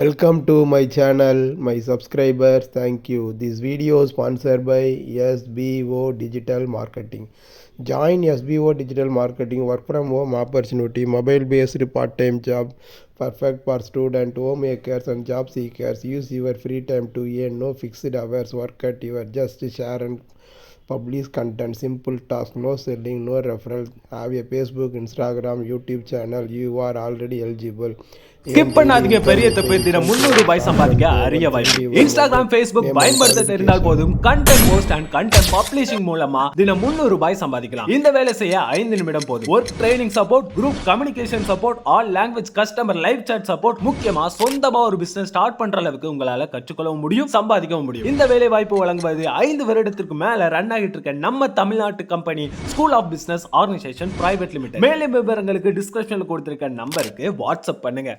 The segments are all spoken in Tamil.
Welcome to my channel, my subscribers. Thank you. This video is sponsored by SBO Digital Marketing. Join SBO Digital Marketing work from home opportunity, mobile based part time job, perfect for student, homemakers, and job seekers. Use your free time to earn no fixed hours. Work at your just share and publish content. Simple task, no selling, no referral. Have a Facebook, Instagram, YouTube channel. You are already eligible. Skip பண்ணாதீங்க பெரிய தப்பு தினம் முன்னூறு ரூபாய் சம்பாதிக்க அரிய வாய்ப்பு இன்ஸ்டாகிராம் ஃபேஸ்புக் பயன்படுத்த தெரிந்தால் போதும் content post and content publishing மூலமா தினம் முன்னூறு ரூபாய் சம்பாதிக்கலாம் இந்த வேலை செய்ய ஐந்து நிமிடம் போதும் work training support group communication support all language customer live chat support முக்கியமா சொந்தமா ஒரு பிசினஸ் ஸ்டார்ட் பண்ற அளவுக்கு உங்களால கற்றுக்கொள்ளவும் முடியும் சம்பாதிக்கவும் முடியும் இந்த வேலை வாய்ப்பு வழங்குவது ஐந்து வருடத்திற்கு மேல ரன் ஆகிட்டு இருக்க நம்ம தமிழ்நாட்டு company school of business organisation private limited மேலும் விவரங்களுக்கு டிஸ்கிரிப்ஷனில் கொடுத்துருக்க நம்பருக்கு வாட்ஸ்அப் பண்ணுங்க.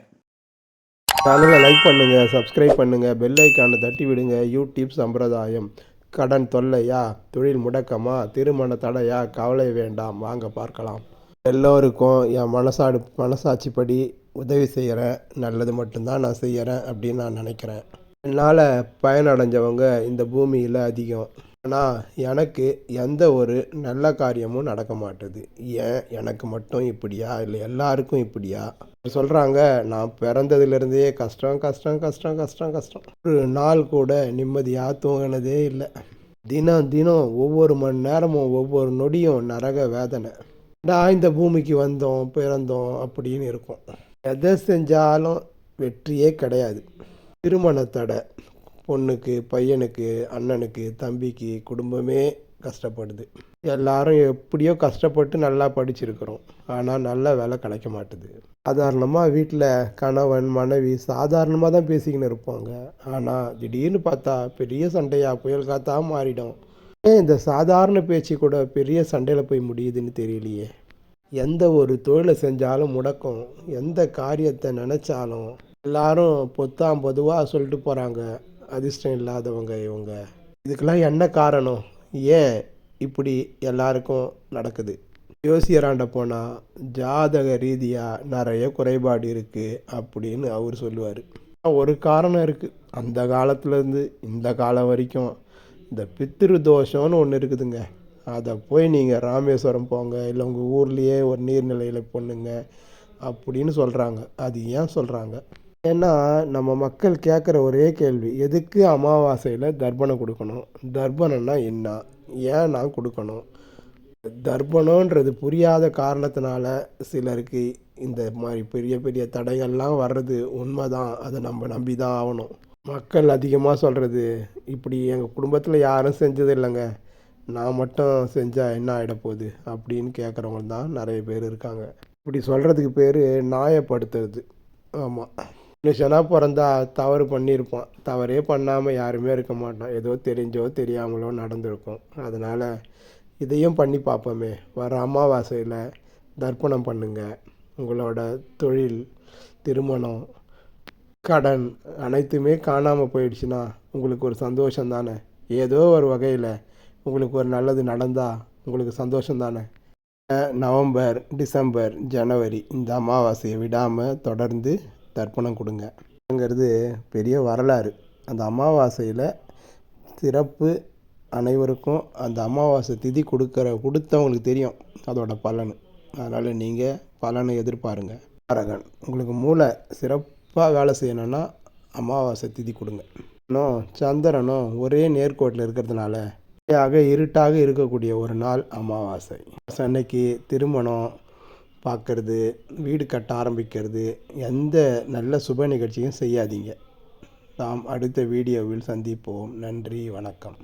சேனலை லைக் பண்ணுங்க சப்ஸ்கிரைப் பண்ணுங்க பெல் ஐக்கானை தட்டி விடுங்க. யூடியூப் சம்பிரதாயம். கடன் தொல்லையா? தொழில் முடக்கமா? திருமண தடையா? கவலை வேண்டாம். வாங்க பார்க்கலாம். எல்லோருக்கும் என் மனசாடு மனசாட்சிப்படி உதவி செய்கிறேன் நல்லது மட்டும்தான் நான் செய்கிறேன் அப்படின்னு நான் நினைக்கிறேன். என்னால் பயனடைஞ்சவங்க இந்த பூமியில் அதிகம். ஆனால் எனக்கு எந்த ஒரு நல்ல காரியமும் நடக்க மாட்டுது. ஏன்? எனக்கு மட்டும் இப்படியா? இல்லை எல்லாருக்கும் இப்படியா? சொல்கிறாங்க நான் பிறந்ததுலேருந்தே கஷ்டம் கஷ்டம் கஷ்டம் கஷ்டம் கஷ்டம். ஒரு நாள் கூட நிம்மதியாக தூங்கினதே இல்லை. தினம் தினம் ஒவ்வொரு மணி நேரமும் ஒவ்வொரு நொடியும் நரக வேதனை. நான் இந்த பூமிக்கு வந்தோம் பிறந்தோம் அப்படின்னு இருக்கும். எதை செஞ்சாலும் வெற்றியே கிடையாது. திருமண தடை பொண்ணுக்கு பையனுக்கு அண்ணனுக்கு தம்பிக்கு குடும்பமே கஷ்டப்படுது. எல்லாரும் எப்படியோ கஷ்டப்பட்டு நல்லா படிச்சிருக்கிறோம். ஆனால் நல்ல வேலை கிடைக்க மாட்டுது. சாதாரணமாக வீட்டில் கணவன் மனைவி சாதாரணமாக தான் பேசிக்கின்னு இருப்பாங்க. ஆனால் திடீர்னு பார்த்தா பெரிய சண்டையாக புயல் காத்தா மாறிடும். ஏன் இந்த சாதாரண பேச்சு கூட பெரிய சண்டையில் போய் முடியுதுன்னு தெரியலையே. எந்த ஒரு தொழிலை செஞ்சாலும் முடக்கம். எந்த காரியத்தை நினச்சாலும் எல்லாரும் பொத்தாம் பொதுவாக சொல்லிட்டு போகிறாங்க அதிர்ஷ்டம் இல்லாதவங்க இவங்க. இதுக்கெல்லாம் என்ன காரணம்? ஏன் இப்படி எல்லாருக்கும் நடக்குது? ஜோசியராண்ட போனால் ஜாதக ரீதியாக நிறைய குறைபாடு இருக்குது அப்படின்னு அவர் சொல்லுவார். ஒரு காரணம் இருக்குது அந்த காலத்துலேருந்து இந்த காலம் வரைக்கும் இந்த பித்திரு தோஷம்னு ஒன்று இருக்குதுங்க. அதை போய் நீங்கள் ராமேஸ்வரம் போங்க இல்லை உங்கள் ஊர்லேயே ஒரு நீர்நிலையில் பொண்ணுங்க அப்படின்னு சொல்கிறாங்க அது ஏன் சொல்கிறாங்க ஏன்னா நம்ம மக்கள் கேட்குற ஒரே கேள்வி எதுக்கு அமாவாசையில் தர்ப்பணம் கொடுக்கணும்? தர்ப்பணம்னா என்ன? ஏன் நான் கொடுக்கணும். தர்ப்பணன்றது புரியாத காரணத்தினால சிலருக்கு இந்த மாதிரி பெரிய பெரிய தடைகள்லாம் வர்றது உண்மைதான். அதை நம்ம நம்பி தான் ஆகணும். மக்கள் அதிகமாக சொல்கிறது இப்படி எங்கள் குடும்பத்தில் யாரும் செஞ்சது இல்லைங்க. நான் மட்டும் செஞ்சால் என்ன ஆகிடப்போகுது அப்படின்னு கேட்குறவங்க தான் நிறைய பேர் இருக்காங்க. இப்படி சொல்கிறதுக்கு பேர் நியாயப்படுத்துறது ஆமாம் மனுஷனாக பிறந்தா தவறு பண்ணியிருப்பான் தவறே பண்ணாமல் யாருமே இருக்க மாட்டோம் ஏதோ தெரிஞ்சோ தெரியாமலோ நடந்திருக்கும். அதனால் இதையும் பண்ணி பார்ப்போமே. வர அமாவாசையில் தர்ப்பணம் பண்ணுங்கள் உங்களோட தொழில் திருமணம் கடன் அனைத்துமே காணாமல் போயிடுச்சுன்னா உங்களுக்கு ஒரு சந்தோஷம் தானே? ஏதோ ஒரு வகையில் உங்களுக்கு ஒரு நல்லது நடந்தால் உங்களுக்கு சந்தோஷம் தானே? நவம்பர் டிசம்பர் ஜனவரி இந்த அமாவாசையை விடாமல் தொடர்ந்து தர்ப்பணம் கொடுங்கங்கிறது பெரிய வரலாறு. அந்த அமாவாசையில் சிறப்பு அனைவருக்கும் அந்த அமாவாசை திதி கொடுக்குற கொடுத்தவங்களுக்கு தெரியும் அதோட பலன். அதனால் நீங்கள் பலனை எதிர்பாருங்க. அரகன் உங்களுக்கு மூளை சிறப்பாக வேலை செய்யணும்னா அமாவாசை திதி கொடுங்க. இன்னும் சந்திரனும் ஒரே நேர்கோட்டில் இருக்கிறதுனால ஆக இருட்டாக இருக்கக்கூடிய ஒரு நாள் அமாவாசை. அன்னைக்கு திருமணம் பார்க்கறது வீடு கட்ட ஆரம்பிக்கிறது எந்த நல்ல சுப நிகழ்ச்சியும் செய்யாதீங்க. நாம் அடுத்த வீடியோவில் சந்திப்போம். நன்றி வணக்கம்.